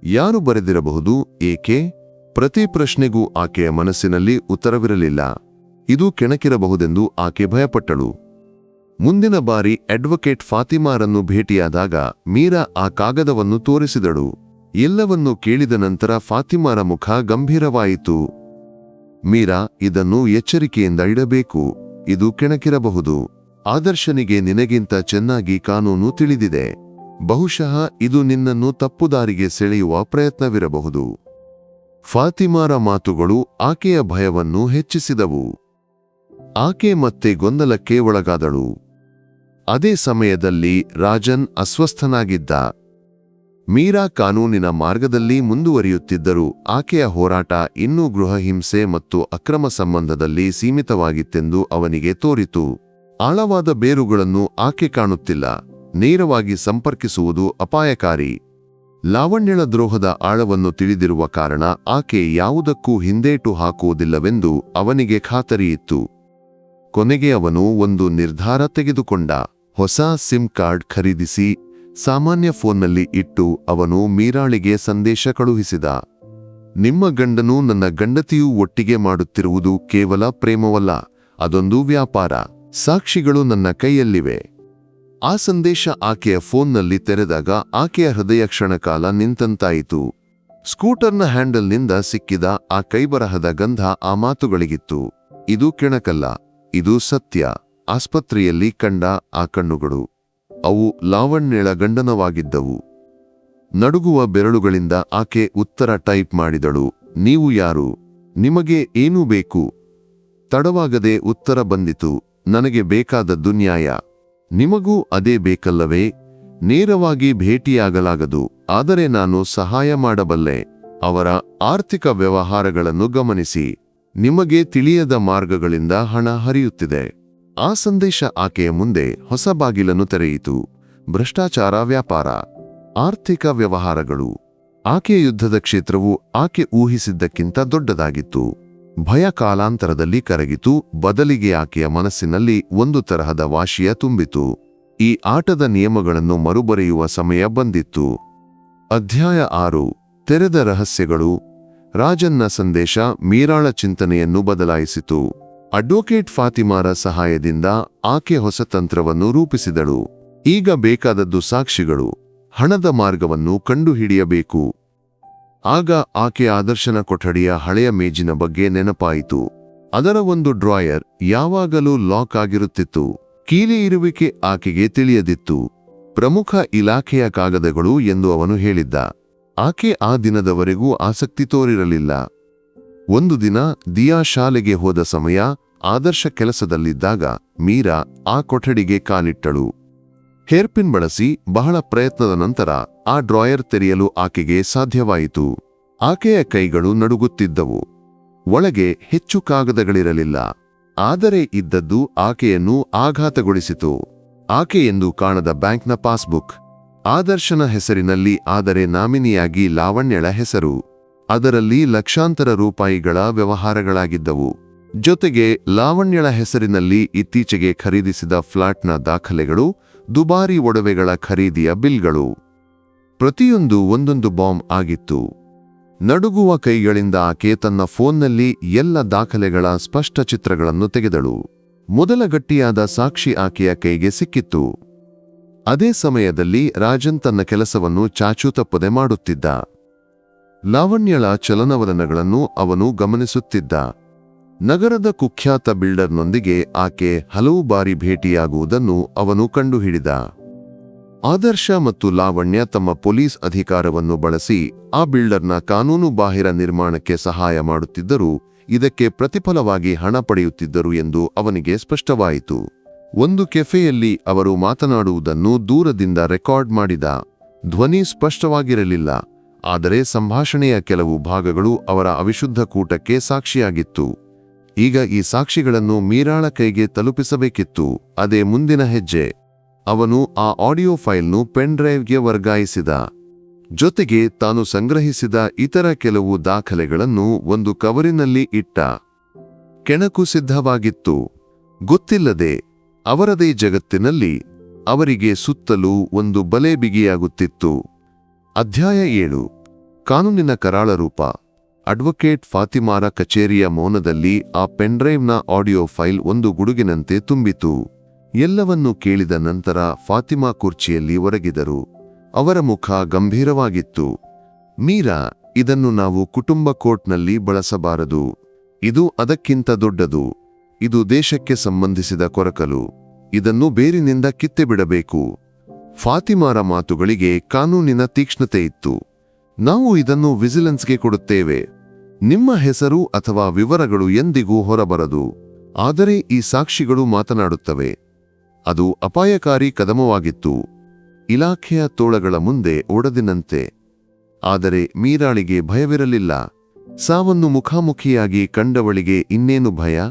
ಯಾರು ಬರೆದಿರಬಹುದು, ಏಕೆ? ಪ್ರತಿ ಪ್ರಶ್ನೆಗೂ ಆಕೆಯ ಮನಸ್ಸಿನಲ್ಲಿ ಉತ್ತರವಿರಲಿಲ್ಲ. ಇದು ಕೆಣಕಿರಬಹುದೆಂದು ಆಕೆ ಭಯಪಟ್ಟಳು. ಮುಂದಿನ ಬಾರಿ ಅಡ್ವೊಕೇಟ್ ಫಾತಿಮಾರನ್ನು ಭೇಟಿಯಾದಾಗ ಮೀರಾ ಆ ಕಾಗದವನ್ನು ತೋರಿಸಿದಳು. ಎಲ್ಲವನ್ನೂ ಕೇಳಿದ ನಂತರ ಫಾತಿಮಾರ ಮುಖ ಗಂಭೀರವಾಯಿತು. ಮೀರಾ, ಇದನ್ನು ಎಚ್ಚರಿಕೆಯಿಂದ ಇಡಬೇಕು. ಇದು ಕೆಣಕಿರಬಹುದು. ಆದರ್ಶನಿಗೆ ನಿನಗಿಂತ ಚೆನ್ನಾಗಿ ಕಾನೂನು ತಿಳಿದಿದೆ. ಬಹುಶಃ ಇದು ನಿನ್ನನ್ನು ತಪ್ಪುದಾರಿಗೆ ಸೆಳೆಯುವ ಪ್ರಯತ್ನವಿರಬಹುದು. ಫಾತಿಮಾರ ಮಾತುಗಳು ಆಕೆಯ ಭಯವನ್ನು ಹೆಚ್ಚಿಸಿದವು. ಆಕೆ ಮತ್ತೆ ಗೊಂದಲಕ್ಕೆ ಒಳಗಾದಳು. ಅದೇ ಸಮಯದಲ್ಲಿ ರಾಜನ್ ಅಸ್ವಸ್ಥನಾಗಿದ್ದ. ಮೀರಾ ಕಾನೂನಿನ ಮಾರ್ಗದಲ್ಲಿ ಮುಂದುವರಿಯುತ್ತಿದ್ದರೂ ಆಕೆಯ ಹೋರಾಟ ಇನ್ನೂ ಗೃಹಹಿಂಸೆ ಮತ್ತು ಅಕ್ರಮ ಸಂಬಂಧದಲ್ಲಿ ಸೀಮಿತವಾಗಿತ್ತೆಂದು ಅವನಿಗೆ ತೋರಿತು. ಆಳವಾದ ಬೇರುಗಳನ್ನು ಆಕೆ ಕಾಣುತ್ತಿಲ್ಲ. ನೇರವಾಗಿ ಸಂಪರ್ಕಿಸುವುದು ಅಪಾಯಕಾರಿ. ಲಾವಣ್ಯಳ ದ್ರೋಹದ ಆಳವನ್ನು ತಿಳಿದಿರುವ ಕಾರಣ ಆಕೆ ಯಾವುದಕ್ಕೂ ಹಿಂದೇಟು ಹಾಕುವುದಿಲ್ಲವೆಂದು ಅವನಿಗೆ ಖಾತರಿಯಿತ್ತು. ಕೊನೆಗೆ ಅವನು ಒಂದು ನಿರ್ಧಾರ ತೆಗೆದುಕೊಂಡ. ಹೊಸ ಸಿಮ್ ಕಾರ್ಡ್ ಖರೀದಿಸಿ ಸಾಮಾನ್ಯ ಫೋನ್ನಲ್ಲಿ ಇಟ್ಟು ಅವನು ಮೀರಾಳಿಗೆ ಸಂದೇಶ ಕಳುಹಿಸಿದ. ನಿಮ್ಮ ಗಂಡನು ನನ್ನ ಗಂಡತಿಯೂ ಒಟ್ಟಿಗೆ ಮಾಡುತ್ತಿರುವುದು ಕೇವಲ ಪ್ರೇಮವಲ್ಲ, ಅದೊಂದು ವ್ಯಾಪಾರ. ಸಾಕ್ಷಿಗಳು ನನ್ನ ಕೈಯಲ್ಲಿವೆ. ಆ ಸಂದೇಶ ಆಕೆಯ ಫೋನ್ನಲ್ಲಿ ತೆರೆದಾಗ ಆಕೆಯ ಹೃದಯ ಕ್ಷಣಕಾಲ ನಿಂತಂತಾಯಿತು. ಸ್ಕೂಟರ್ನ ಹ್ಯಾಂಡಲ್ನಿಂದ ಸಿಕ್ಕಿದ ಆ ಕೈಬರಹದ ಗಂಧ ಆ ಮಾತುಗಳಿಗಿತ್ತು. ಇದು ಕೆಣಕಲ್ಲ, ಇದು ಸತ್ಯ. ಆಸ್ಪತ್ರೆಯಲ್ಲಿ ಕಂಡ ಆ ಕಣ್ಣುಗಳು. ಅವು ಲಾವಣ್ಯಳ ಗಂಡನವಾಗಿದ್ದವು. ನಡುಗುವ ಬೆರಳುಗಳಿಂದ ಆಕೆ ಉತ್ತರ ಟೈಪ್ ಮಾಡಿದಳು, ನೀವು ಯಾರು? ನಿಮಗೆ ಏನೂ ಬೇಕು? ತಡವಾಗದೆ ಉತ್ತರ ಬಂದಿತು, ನನಗೆ ಬೇಕಾದದ್ದು ನ್ಯಾಯ. ನಿಮಗೂ ಅದೇ ಬೇಕಲ್ಲವೇ? ನೇರವಾಗಿ ಭೇಟಿಯಾಗಲಾಗದು, ಆದರೆ ನಾನು ಸಹಾಯ ಮಾಡಬಲ್ಲೆ. ಅವರ ಆರ್ಥಿಕ ವ್ಯವಹಾರಗಳನ್ನು ಗಮನಿಸಿ. ನಿಮಗೆ ತಿಳಿಯದ ಮಾರ್ಗಗಳಿಂದ ಹಣ ಹರಿಯುತ್ತಿದೆ. ಆ ಸಂದೇಶ ಆಕೆಯ ಮುಂದೆ ಹೊಸ ಬಾಗಿಲನ್ನು ತೆರೆಯಿತು. ಭ್ರಷ್ಟಾಚಾರ ವ್ಯಾಪಾರ, ಆರ್ಥಿಕ ವ್ಯವಹಾರಗಳು. ಆಕೆಯ ಯುದ್ಧದ ಕ್ಷೇತ್ರವು ಆಕೆ ಊಹಿಸಿದ್ದಕ್ಕಿಂತ ದೊಡ್ಡದಾಗಿತ್ತು. ಭಯ ಕಾಲಾಂತರದಲ್ಲಿ ಕರಗಿತು. ಬದಲಿಗೆ ಆಕೆಯ ಮನಸ್ಸಿನಲ್ಲಿ ಒಂದು ತರಹದ ವಾಶಿಯ ತುಂಬಿತು. ಈ ಆಟದ ನಿಯಮಗಳನ್ನು ಮರುಬರೆಯುವ ಸಮಯ ಬಂದಿತ್ತು. ಅಧ್ಯಾಯ ಆರು, ತೆರೆದ ರಹಸ್ಯಗಳು. ರಾಜನ್ನ ಸಂದೇಶ ಮೀರಾಳ ಚಿಂತನೆಯನ್ನು ಬದಲಾಯಿಸಿತು. ಅಡ್ವೊಕೇಟ್ ಫಾತಿಮಾರ ಸಹಾಯದಿಂದ ಆಕೆ ಹೊಸ ತಂತ್ರವನ್ನು ರೂಪಿಸಿದಳು. ಈಗ ಬೇಕಾದದ್ದು ಸಾಕ್ಷಿಗಳು. ಹಣದ ಮಾರ್ಗವನ್ನು ಕಂಡುಹಿಡಿಯಬೇಕು. ಆಗ ಆಕೆ ಆದರ್ಶನ ಕೊಠಡಿಯ ಹಳೆಯ ಮೇಜಿನ ಬಗ್ಗೆ ನೆನಪಾಯಿತು. ಅದರ ಒಂದು ಡ್ರಾಯರ್ ಯಾವಾಗಲೂ ಲಾಕ್ ಆಗಿರುತ್ತಿತ್ತು. ಕೀಲಿ ಇರುವಿಕೆ ಆಕೆಗೆ ತಿಳಿಯದಿತ್ತು. ಪ್ರಮುಖ ಇಲಾಖೆಯ ಕಾಗದಗಳು ಎಂದು ಅವನು ಹೇಳಿದ್ದ. ಆಕೆ ಆ ದಿನದವರೆಗೂ ಆಸಕ್ತಿ ತೋರಿರಲಿಲ್ಲ. ಒಂದು ದಿನ ದಿಯಾ ಶಾಲೆಗೆ ಹೋದ ಸಮಯ ಆದರ್ಶ ಕೆಲಸದಲ್ಲಿದ್ದಾಗ ಮೀರಾ ಆ ಕೊಠಡಿಗೆ ಕಾಲಿಟ್ಟಳು. ಹೇರ್ಪಿನ್ ಬಳಸಿ ಬಹಳ ಪ್ರಯತ್ನದ ನಂತರ ಆ ಡ್ರಾಯರ್ ತೆರೆಯಲು ಆಕೆಗೆ ಸಾಧ್ಯವಾಯಿತು. ಆಕೆಯ ಕೈಗಳು ನಡುಗುತ್ತಿದ್ದವು. ಒಳಗೆ ಹೆಚ್ಚು ಕಾಗದಗಳಿರಲಿಲ್ಲ. ಆದರೆ ಇದ್ದದ್ದು ಆಕೆಯನ್ನು ಆಘಾತಗೊಳಿಸಿತು. ಆಕೆ ಕಾಣದ ಬ್ಯಾಂಕ್ನ ಪಾಸ್ಬುಕ್. ಆದರ್ಶನ ಹೆಸರಿನಲ್ಲಿ ಆದರೆ ನಾಮಿನಿಯಾಗಿ ಲಾವಣ್ಯಳ ಹೆಸರು. ಅದರಲ್ಲಿ ಲಕ್ಷಾಂತರ ರೂಪಾಯಿಗಳ ವ್ಯವಹಾರಗಳಾಗಿದ್ದವು. ಜೊತೆಗೆ ಲಾವಣ್ಯಳ ಹೆಸರಿನಲ್ಲಿ ಇತ್ತೀಚೆಗೆ ಖರೀದಿಸಿದ ಫ್ಲಾಟ್ನ ದಾಖಲೆಗಳು, ದುಬಾರಿ ಒಡವೆಗಳ ಖರೀದಿಯ ಬಿಲ್ಗಳು. ಪ್ರತಿಯೊಂದು ಒಂದೊಂದು ಬಾಂಬ್ ಆಗಿತ್ತು. ನಡುಗುವ ಕೈಗಳಿಂದ ಆಕೆ ತನ್ನ ಫೋನ್ನಲ್ಲಿ ಎಲ್ಲ ದಾಖಲೆಗಳ ಸ್ಪಷ್ಟ ಚಿತ್ರಗಳನ್ನು ತೆಗೆದಳು. ಮೊದಲ ಗಟ್ಟಿಯಾದ ಸಾಕ್ಷಿ ಆಕೆಯ ಕೈಗೆ ಸಿಕ್ಕಿತ್ತು. ಅದೇ ಸಮಯದಲ್ಲಿ ರಾಜನ್ ತನ್ನ ಕೆಲಸವನ್ನು ಚಾಚೂ ತಪ್ಪದೆ ಮಾಡುತ್ತಿದ್ದ. ಲಾವಣ್ಯಳ ಚಲನವಲನಗಳನ್ನು ಅವನು ಗಮನಿಸುತ್ತಿದ್ದ. ನಗರದ ಕುಖ್ಯಾತ ಬಿಲ್ಡರ್ನೊಂದಿಗೆ ಆಕೆ ಹಲವು ಬಾರಿ ಭೇಟಿಯಾಗುವುದನ್ನು ಅವನು ಕಂಡುಹಿಡಿದ. ಆದರ್ಶ ಮತ್ತು ಲಾವಣ್ಯ ತಮ್ಮ ಪೊಲೀಸ್ ಅಧಿಕಾರವನ್ನು ಬಳಸಿ ಆ ಬಿಲ್ಡರ್ನ ಕಾನೂನು ಬಾಹಿರ ನಿರ್ಮಾಣಕ್ಕೆ ಸಹಾಯ ಮಾಡುತ್ತಿದ್ದರು, ಇದಕ್ಕೆ ಪ್ರತಿಫಲವಾಗಿ ಹಣ ಪಡೆಯುತ್ತಿದ್ದರು ಎಂದು ಅವನಿಗೆ ಸ್ಪಷ್ಟವಾಯಿತು. ಒಂದು ಕೆಫೆಯಲ್ಲಿ ಅವರು ಮಾತನಾಡುವುದನ್ನು ದೂರದಿಂದ ರೆಕಾರ್ಡ್ ಮಾಡಿದ. ಧ್ವನಿ ಸ್ಪಷ್ಟವಾಗಿರಲಿಲ್ಲ. ಆದರೆ ಸಂಭಾಷಣೆಯ ಕೆಲವು ಭಾಗಗಳು ಅವರ ಅವಿಶುದ್ಧ ಕೂಟಕ್ಕೆ ಸಾಕ್ಷಿಯಾಗಿತ್ತು. ಈಗ ಈ ಸಾಕ್ಷಿಗಳನ್ನು ಮೀರಾಳ ಕೈಗೆ ತಲುಪಿಸಬೇಕಿತ್ತು. ಅದೇ ಮುಂದಿನ ಹೆಜ್ಜೆ. ಅವನು ಆ ಆಡಿಯೋ ಫೈಲ್ನು ಪೆನ್ ಡ್ರೈವ್ಗೆ ವರ್ಗಾಯಿಸಿದ. ಜೊತೆಗೆ ತಾನು ಸಂಗ್ರಹಿಸಿದ ಇತರ ಕೆಲವು ದಾಖಲೆಗಳನ್ನು ಒಂದು ಕವರಿನಲ್ಲಿ ಇಟ್ಟ. ಕೆಣಕು ಸಿದ್ಧವಾಗಿತ್ತು. ಗೊತ್ತಿಲ್ಲದೆ, ಅವರದೇ ಜಗತ್ತಿನಲ್ಲಿ ಅವರಿಗೆ ಸುತ್ತಲೂ ಒಂದು ಬಲೆ ಬಿಗಿಯಾಗುತ್ತಿತ್ತು. ಅಧ್ಯಾಯ ಏಳು. ಕಾನೂನಿನ ಕರಾಳ ರೂಪ. ಅಡ್ವೊಕೇಟ್ ಫಾತಿಮಾರ ಕಚೇರಿಯ ಮೌನದಲ್ಲಿ ಆ ಪೆನ್ಡ್ರೈವ್ನ ಆಡಿಯೋ ಫೈಲ್ ಒಂದು ಗುಡುಗಿನಂತೆ ತುಂಬಿತು. ಎಲ್ಲವನ್ನೂ ಕೇಳಿದ ನಂತರ ಫಾತಿಮಾ ಕುರ್ಚಿಯಲ್ಲಿ ಒರಗಿದರು. ಅವರ ಮುಖ ಗಂಭೀರವಾಗಿತ್ತು. ಮೀರಾ, ಇದನ್ನು ನಾವು ಕುಟುಂಬ ಕೋರ್ಟ್ನಲ್ಲಿ ಬಳಸಬಾರದು. ಇದು ಅದಕ್ಕಿಂತ ದೊಡ್ಡದು. ಇದು ದೇಶಕ್ಕೆ ಸಂಬಂಧಿಸಿದ ಕೊರಕಲು. ಇದನ್ನು ಬೇರಿನಿಂದ ಕಿತ್ತೆ ಬಿಡಬೇಕು ಫಾತಿಮಾರ ಮಾತುಗಳಿಗೆ ಕಾನೂನಿನ ತೀಕ್ಷ್ಣತೆ ಇತ್ತು. ನಾವು ಇದನ್ನು ವಿಜಿಲೆನ್ಸ್ಗೆ ಕೊಡುತ್ತೇವೆ. ನಿಮ್ಮ ಹೆಸರು ಅಥವಾ ವಿವರಗಳು ಎಂದಿಗೂ ಹೊರಬರದು. ಆದರೆ ಈ ಸಾಕ್ಷಿಗಳು ಮಾತನಾಡುತ್ತವೆ. ಅದು ಅಪಾಯಕಾರಿ ಕದಮವಾಗಿತ್ತು. ಇಲಾಖೆಯ ತೋಳಗಳ ಮುಂದೆ ಒಡೆದಿನಂತೆ. ಆದರೆ ಮೀರಾಳಿಗೆ ಭಯವಿರಲಿಲ್ಲ. ಸಾವನ್ನು ಮುಖಾಮುಖಿಯಾಗಿ ಕಂಡವಳಿಗೆ ಇನ್ನೇನು ಭಯ?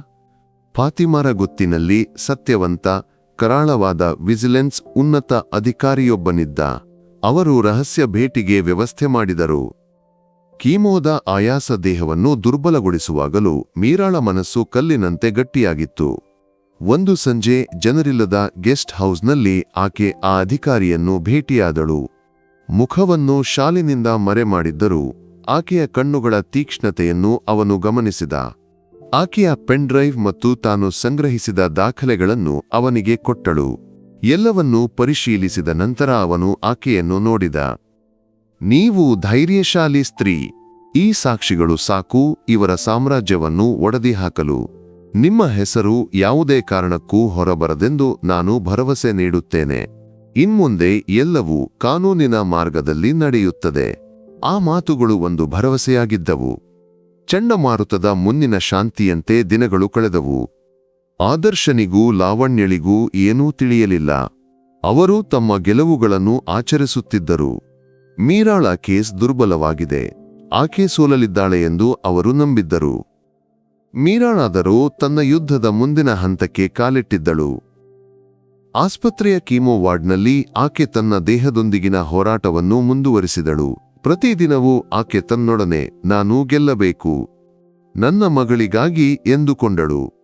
ಫಾತಿಮಾರ ಗೊತ್ತಿನಲ್ಲಿ ಸತ್ಯವಂತ, ಕರಾಳವಾದ ವಿಜಿಲೆನ್ಸ್ ಉನ್ನತ ಅಧಿಕಾರಿಯೊಬ್ಬನಿದ್ದ. ಅವರು ರಹಸ್ಯ ಭೇಟಿಗೆ ವ್ಯವಸ್ಥೆ ಮಾಡಿದರು. ಕೀಮೋದ ಆಯಾಸ ದೇಹವನ್ನು ದುರ್ಬಲಗೊಳಿಸುವಾಗಲೂ ಮೀರಾಳ ಮನಸ್ಸು ಕಲ್ಲಿನಂತೆ ಗಟ್ಟಿಯಾಗಿತ್ತು. ಒಂದು ಸಂಜೆ ಜನರಿಲ್ಲದ ಗೆಸ್ಟ್ ಹೌಸ್ನಲ್ಲಿ ಆಕೆ ಆ ಅಧಿಕಾರಿಯನ್ನು ಭೇಟಿಯಾದಳು. ಮುಖವನ್ನು ಶಾಲಿನಿಂದ ಮರೆಮಾಡಿದ್ದರೂ ಆಕೆಯ ಕಣ್ಣುಗಳ ತೀಕ್ಷ್ಣತೆಯನ್ನು ಅವನು ಗಮನಿಸಿದ. ಆಕೆಯ ಪೆನ್ಡ್ರೈವ್ ಮತ್ತು ತಾನು ಸಂಗ್ರಹಿಸಿದ ದಾಖಲೆಗಳನ್ನು ಅವನಿಗೆ ಕೊಟ್ಟಳು. ಎಲ್ಲವನ್ನೂ ಪರಿಶೀಲಿಸಿದ ನಂತರ ಅವನು ಆಕೆಯನ್ನು ನೋಡಿದ. ನೀವು ಧೈರ್ಯಶಾಲಿ ಸ್ತ್ರೀ. ಈ ಸಾಕ್ಷಿಗಳು ಸಾಕು, ಇವರ ಸಾಮ್ರಾಜ್ಯವನ್ನು ಒಡೆದಿ ಹಾಕಲು. ನಿಮ್ಮ ಹೆಸರು ಯಾವುದೇ ಕಾರಣಕ್ಕೂ ಹೊರಬರದೆಂದು ನಾನು ಭರವಸೆ ನೀಡುತ್ತೇನೆ. ಇನ್ಮುಂದೆ ಎಲ್ಲವೂ ಕಾನೂನಿನ ಮಾರ್ಗದಲ್ಲಿ ನಡೆಯುತ್ತದೆ. ಆ ಮಾತುಗಳು ಒಂದು ಭರವಸೆಯಾಗಿದ್ದವು. ಚಂಡಮಾರುತದ ಮುನ್ನಿನ ಶಾಂತಿಯಂತೆ ದಿನಗಳು ಕಳೆದವು. ಆದರ್ಶನಿಗೂ ಲಾವಣ್ಯಳಿಗೂ ಏನೂ ತಿಳಿಯಲಿಲ್ಲ. ಅವರು ತಮ್ಮ ಗೆಲುವುಗಳನ್ನು ಆಚರಿಸುತ್ತಿದ್ದರು. ಮೀರಾಳ ಕೇಸ್ ದುರ್ಬಲವಾಗಿದೆ. ಆಕೆ ಸೋಲಲಿದ್ದಾಳೆ ಎಂದು ಅವರು ನಂಬಿದ್ದರು. ಮೀರಾಳಾದರೂ ತನ್ನ ಯುದ್ಧದ ಮುಂದಿನ ಹಂತಕ್ಕೆ ಕಾಲಿಟ್ಟಿದ್ದಳು. ಆಸ್ಪತ್ರೆಯ ಕೀಮೋ ವಾರ್ಡ್ನಲ್ಲಿ ಆಕೆ ತನ್ನ ದೇಹದೊಂದಿಗಿನ ಹೋರಾಟವನ್ನು ಮುಂದುವರಿಸಿದಳು. ಪ್ರತಿದಿನವೂ ಆಕೆ ತನ್ನೊಡನೆ, ನಾನು ಗೆಲ್ಲಬೇಕು. ನನ್ನ ಮಗಳಿಗಾಗಿ ಎಂದುಕೊಂಡಳು.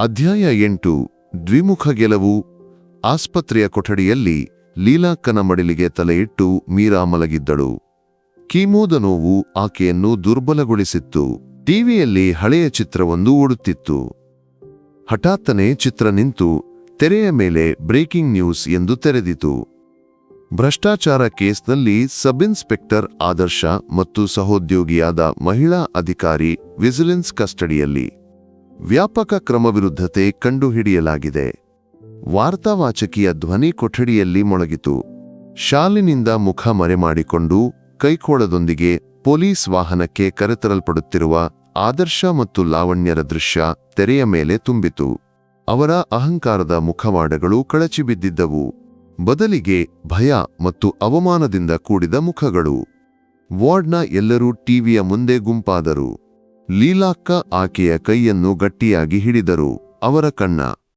ಅಧ್ಯಾಯ ಎಂಟು, ದ್ವಿಮುಖ ಗೆಲುವು. ಆಸ್ಪತ್ರೆಯ ಕೊಠಡಿಯಲ್ಲಿ ಲೀಲಾಕ್ಕನ ಮಡಿಲಿಗೆ ತಲೆಯಿಟ್ಟು ಮೀರಾ ಮಲಗಿದ್ದಳು. ಕೀಮೋದ ನೋವು ಆಕೆಯನ್ನು ದುರ್ಬಲಗೊಳಿಸಿತ್ತು. ಟಿವಿಯಲ್ಲಿ ಹಳೆಯ ಚಿತ್ರವೊಂದು ಓಡುತ್ತಿತ್ತು. ಹಠಾತ್ತನೆ ಚಿತ್ರ ನಿಂತು ತೆರೆಯ ಮೇಲೆ ಬ್ರೇಕಿಂಗ್ ನ್ಯೂಸ್ ಎಂದು ತೆರೆದಿತು. ಭ್ರಷ್ಟಾಚಾರ ಕೇಸ್ನಲ್ಲಿ ಸಬ್ ಇನ್ಸ್ಪೆಕ್ಟರ್ ಆದರ್ಶ ಮತ್ತು ಸಹೋದ್ಯೋಗಿಯಾದ ಮಹಿಳಾ ಅಧಿಕಾರಿ ವಿಜಿಲೆನ್ಸ್ ಕಸ್ಟಡಿಯಲ್ಲಿ. ವ್ಯಾಪಕ ಕ್ರಮವಿರುದ್ಧತೆ ಕಂಡುಹಿಡಿಯಲಾಗಿದೆ. ವಾರ್ತಾವಾಚಕಿಯ ಧ್ವನಿ ಕೊಠಡಿಯಲ್ಲಿ ಮೊಳಗಿತು. ಶಾಲಿನಿಂದ ಮುಖ ಮರೆಮಾಡಿಕೊಂಡು ಕೈಕೋಳದೊಂದಿಗೆ ಪೊಲೀಸ್ ವಾಹನಕ್ಕೆ ಕರೆತರಲ್ಪಡುತ್ತಿರುವ ಆದರ್ಶ ಮತ್ತು ಲಾವಣ್ಯರ ದೃಶ್ಯ ತೆರೆಯ ಮೇಲೆ ತುಂಬಿತು. ಅವರ ಅಹಂಕಾರದ ಮುಖವಾಡಗಳು ಕಳಚಿಬಿದ್ದಿದ್ದವು. ಬದಲಿಗೆ ಭಯ ಮತ್ತು ಅವಮಾನದಿಂದ ಕೂಡಿದ ಮುಖಗಳು. ವಾರ್ಡ್ನ ಎಲ್ಲರೂ ಟಿವಿಯ ಮುಂದೆ ಗುಂಪಾದರು. ಲೀಲಾಕ್ಕ ಆಕೆಯ ಕೈಯನ್ನು ಗಟ್ಟಿಯಾಗಿ ಹಿಡಿದರು ಅವರ ಕಣ್ಣ